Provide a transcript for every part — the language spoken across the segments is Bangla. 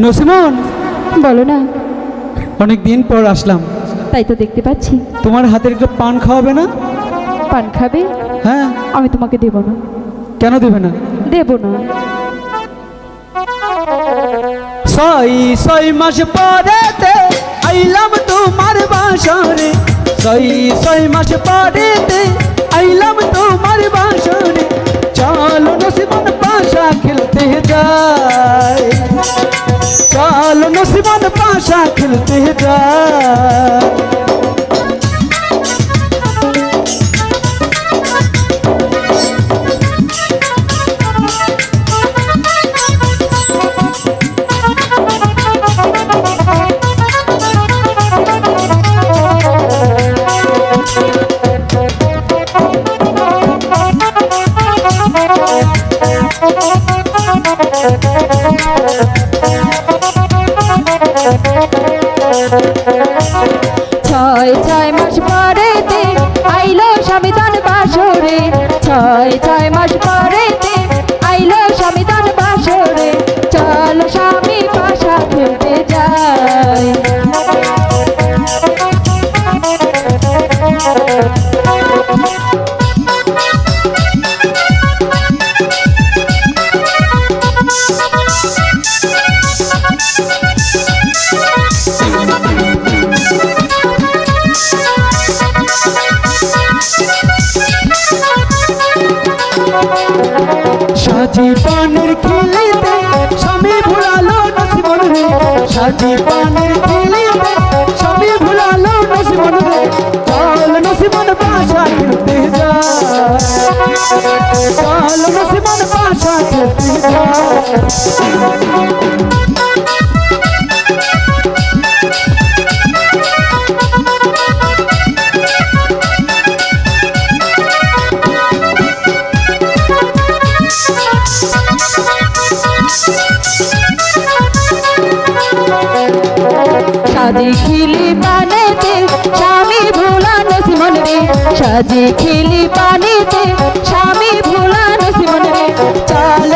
নসিমন বলো না। অনেক দিন পর আসলাম। তাই তো দেখতে পাচ্ছি। তোমার হাতের একটু পান খাওয়াবে না? পান খাবে? হ্যাঁ। আমি তোমাকে দেব না। কেন দেবে না? দেব না। ছয় ছয় মাস পরেতে আইলাম তোমার বাসরে। ছয় ছয় মাস পরেতে আইলাম তোমার নসিমন পাশা খেলতে যাই ছয় ছয় মাস পরেতে আইলো স্বামীদান বাসরে। ছয় ছয় মাস পরেতে আইলো স্বামীদান বাসরে। চলো স্বামী পাশা খেলতে যাই। সাজি পানের খেলিতে স্বামী ভুলালো নসিবন রে। সাজি পানের খেলিতে স্বামী ভুলালো নসিবন রে। চল নসিবন পাশা খেলতে যা। চল নসিবন পাশা খেলতে যা। সাজি খিলি পানেতে, স্বামী ভোলা সিমন রে সাজি খিলি পানিতে, স্বামী ভোলা সিমন রে চল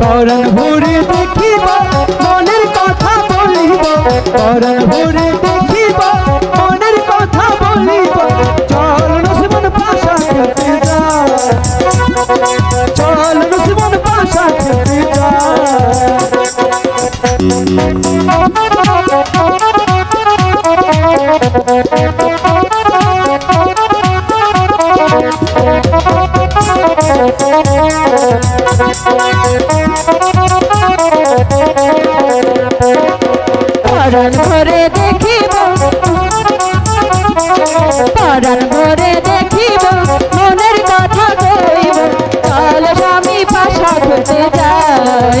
পরন ভরে দেখিব মনের কথা বলিব। পরন ভরে পরাণ ভরে দেখিব পরাণ ভরে দেখিব মনের কথা কইব চল স্বামী পাশা খেলতে যাই